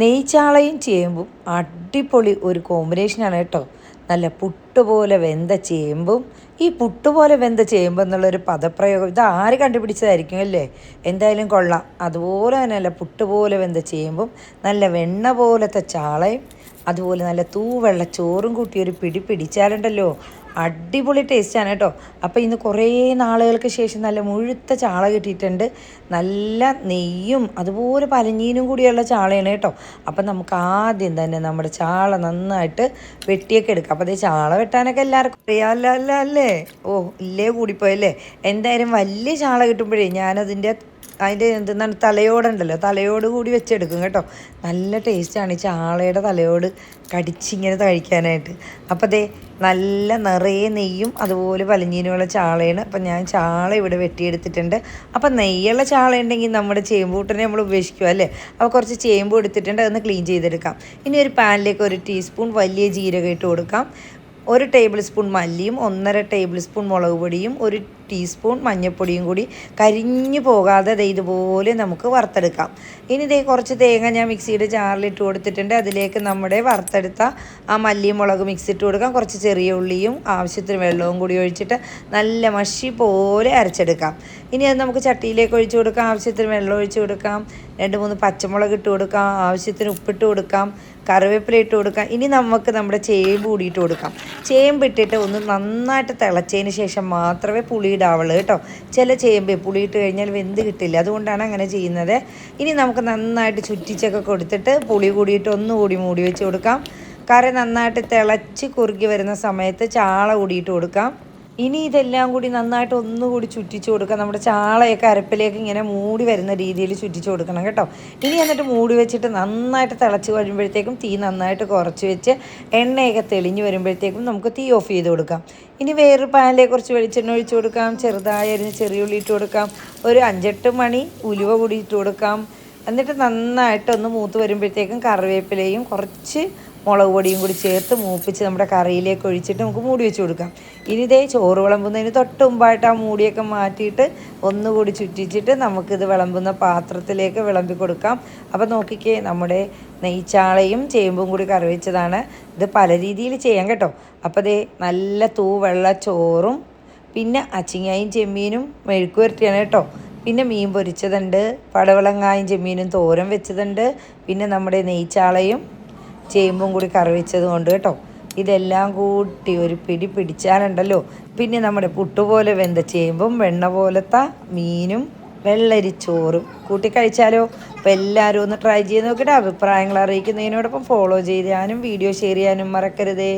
നെയ്ച്ചാളയും ചേമ്പും അടിപൊളി ഒരു കോമ്പിനേഷനാണ് കേട്ടോ. നല്ല പുട്ടുപോലെ വെന്ത ചേമ്പും ഈ പുട്ടുപോലെ വെന്ത ചേമ്പ് എന്നുള്ളൊരു പദപ്രയോഗം ഇത് ആര് കണ്ടുപിടിച്ചതായിരിക്കും അല്ലേ? എന്തായാലും കൊള്ളാം. അതുപോലെ തന്നെ നല്ല പുട്ടുപോലെ വെന്ത ചേമ്പും നല്ല വെണ്ണ പോലത്തെ ചാളയും അതുപോലെ നല്ല തൂവെള്ള ചോറും കൂട്ടി ഒരു പിടി പിടിച്ചാലുണ്ടല്ലോ. അടിപൊളി ടേസ്റ്റാണ് കേട്ടോ. അപ്പോൾ ഇന്ന് കുറേ നാളുകൾക്ക് ശേഷം നല്ല മുഴുത്ത ചാള കിട്ടിയിട്ടുണ്ട്. നല്ല നെയ്യും അതുപോലെ പലഞ്ഞീനും കൂടിയുള്ള ചാളയാണ് കേട്ടോ. അപ്പം നമുക്ക് ആദ്യം തന്നെ നമ്മുടെ ചാള നന്നായിട്ട് വെട്ടിയൊക്കെ എടുക്കാം. അപ്പോൾ അതേ ചാള വെട്ടാനൊക്കെ എല്ലാവർക്കും അറിയാമല്ലോ അല്ല ഓ ഇല്ലേ കൂടിപ്പോയല്ലേ? എന്തായാലും വലിയ ചാള കിട്ടുമ്പോഴേ ഞാനതിന്റെ അതിന്റെ എന്തെന്നാണ് തലയോടുണ്ടല്ലോ തലയോട് കൂടി വെച്ചെടുക്കും കേട്ടോ. നല്ല ടേസ്റ്റാണ് ഈ ചാളയുടെ തലയോട് കടിച്ചിങ്ങനെ കഴിക്കാനായിട്ട് അപ്പോൾ ദേ നല്ല നിറയെ നെയ്യും അതുപോലെ വലഞ്ഞീനുള്ള ചാളയാണ്. അപ്പം ഞാൻ ചാള ഇവിടെ വെട്ടിയെടുത്തിട്ടുണ്ട്. അപ്പം നെയ്യുള്ള ചാള ഉണ്ടെങ്കിൽ നമ്മുടെ ചേമ്പൂട്ടിനെ നമ്മൾ ഉപേക്ഷിക്കുക അല്ലേ? അപ്പോൾ കുറച്ച് ചേമ്പ് എടുത്തിട്ടുണ്ട് അതൊന്ന് ക്ലീൻ ചെയ്തെടുക്കാം. ഇനി ഒരു പാനിലേക്ക് ഒരു ടീസ്പൂൺ വലിയ ജീരകം ഇട്ട് കൊടുക്കാം. ഒരു ടേബിൾ സ്പൂൺ മല്ലിയും ഒന്നര ടേബിൾ സ്പൂൺ മുളക് പൊടിയും ഒരു ടീസ്പൂൺ മഞ്ഞൾപ്പൊടിയും കൂടി കരിഞ്ഞു പോകാതെ ദേ ഇതുപോലെ നമുക്ക് വറുത്തെടുക്കാം. ഇനി ഇതേ കുറച്ച് തേങ്ങ ഞാൻ മിക്സിയുടെ ജാറിലിട്ട് കൊടുത്തിട്ടുണ്ട്. അതിലേക്ക് നമ്മുടെ വറുത്തെടുത്ത ആ മല്ലിയും മുളക് മിക്സ് ഇട്ട് കൊടുക്കാം. കുറച്ച് ചെറിയ ഉള്ളിയും ആവശ്യത്തിന് വെള്ളവും കൂടി ഒഴിച്ചിട്ട് നല്ല മഷി പോലെ അരച്ചെടുക്കാം. ഇനി അത് നമുക്ക് ചട്ടിയിലേക്ക് ഒഴിച്ച് കൊടുക്കാം. ആവശ്യത്തിന് വെള്ളം ഒഴിച്ച് കൊടുക്കാം. രണ്ട് മൂന്ന് പച്ചമുളക് ഇട്ട് കൊടുക്കാം. ആവശ്യത്തിന് ഉപ്പിട്ട് കൊടുക്കാം. കറിവേപ്പില ഇട്ട് കൊടുക്കാം. ഇനി നമുക്ക് നമ്മുടെ ചേമ്പ് കൂടിയിട്ട് കൊടുക്കാം. ചേമ്പ് ഇട്ടിട്ട് ഒന്ന് നന്നായിട്ട് തിളച്ചതിന് ശേഷം മാത്രമേ പുളി ഇടാവുള്ളൂ കേട്ടോ. ചില ചേമ്പ് പുളി ഇട്ട് കഴിഞ്ഞാൽ വെന്ത് കിട്ടില്ല. അതുകൊണ്ടാണ് അങ്ങനെ ചെയ്യുന്നത്. ഇനി നമുക്ക് നന്നായിട്ട് ചുറ്റിച്ചൊക്കെ കൊടുത്തിട്ട് പുളി കൂടിയിട്ട് ഒന്നുകൂടി മൂടി വെച്ച് കൊടുക്കാം. കറി നന്നായിട്ട് തിളച്ച് കുറുകി വരുന്ന സമയത്ത് ചാള കൂടിയിട്ട് കൊടുക്കാം. ഇനി ഇതെല്ലാം കൂടി നന്നായിട്ട് ഒന്നുകൂടി ചുറ്റിച്ചു കൊടുക്കുക നമ്മുടെ ചാളയൊക്കെ അരപ്പിലേക്ക് ഇങ്ങനെ മൂടി വരുന്ന രീതിയിൽ ചുറ്റിച്ചു കൊടുക്കണം കേട്ടോ. ഇനി എന്നിട്ട് മൂടി വെച്ചിട്ട് നന്നായിട്ട് തിളച്ച് കഴിയുമ്പോഴത്തേക്കും തീ നന്നായിട്ട് കുറച്ച് വെച്ച് എണ്ണയൊക്കെ തെളിഞ്ഞ് വരുമ്പോഴത്തേക്കും നമുക്ക് തീ ഓഫ് ചെയ്ത് കൊടുക്കാം. ഇനി വേറൊരു പാനിലേക്ക് കുറച്ച് വെളിച്ചെണ്ണ ഒഴിച്ച് കൊടുക്കാം. ചെറുതായി അരിഞ്ഞ് ചെറിയ ഉള്ളി ഇട്ട് കൊടുക്കാം. ഒരു അഞ്ചെട്ട് മണി ഉലുവ കൂടി ഇട്ട് കൊടുക്കാം. എന്നിട്ട് നന്നായിട്ടൊന്ന് മൂത്ത് വരുമ്പോഴത്തേക്കും കറിവേപ്പിലയും കുറച്ച് മുളക് പൊടിയും കൂടി ചേർത്ത് മൂപ്പിച്ച് നമ്മുടെ കറിയിലേക്ക് ഒഴിച്ചിട്ട് നമുക്ക് മൂടി വെച്ച് കൊടുക്കാം. ഇനി ഇതേ ചോറ് വിളമ്പുന്നതിന് തൊട്ട് മുമ്പായിട്ട് ആ മൂടിയൊക്കെ മാറ്റിയിട്ട് ഒന്നുകൂടി ചുറ്റിച്ചിട്ട് നമുക്കിത് വിളമ്പുന്ന പാത്രത്തിലേക്ക് വിളമ്പി കൊടുക്കാം. അപ്പോൾ നോക്കിക്കേ നമ്മുടെ നെയ്ച്ചാളയും ചേമ്പും കൂടി കറി വെച്ചതാണ്. ഇത് പല രീതിയിൽ ചെയ്യാം കേട്ടോ. അപ്പോൾ ദേ നല്ല തൂവെള്ള ചോറും പിന്നെ അച്ചിങ്ങായും ചെമ്മീനും മെഴുക്ക് വരട്ടിയാണ് കേട്ടോ. പിന്നെ മീൻ പൊരിച്ചതുണ്ട് പടവളങ്ങായും ചെമ്മീനും തോരൻ വെച്ചതുണ്ട് പിന്നെ നമ്മുടെ നെയ്ച്ചാളയും ചേമ്പും കൂടി കറി വെച്ചത് കൊണ്ട് കേട്ടോ. ഇതെല്ലാം കൂട്ടി ഒരു പിടി പിടിച്ചാലുണ്ടല്ലോ. പിന്നെ നമ്മുടെ പുട്ടുപോലെ വെന്ത ചേമ്പും വെണ്ണ പോലത്തെ മീനും വെള്ളരിച്ചോറും കൂട്ടി കഴിച്ചാലോ? അപ്പോൾ എല്ലാവരും ഒന്ന് ട്രൈ ചെയ്ത് നോക്കിയിട്ട് അഭിപ്രായങ്ങൾ അറിയിക്കുന്നതിനോടൊപ്പം ഫോളോ ചെയ്യാനും വീഡിയോ ഷെയർ ചെയ്യാനും മറക്കരുതേ.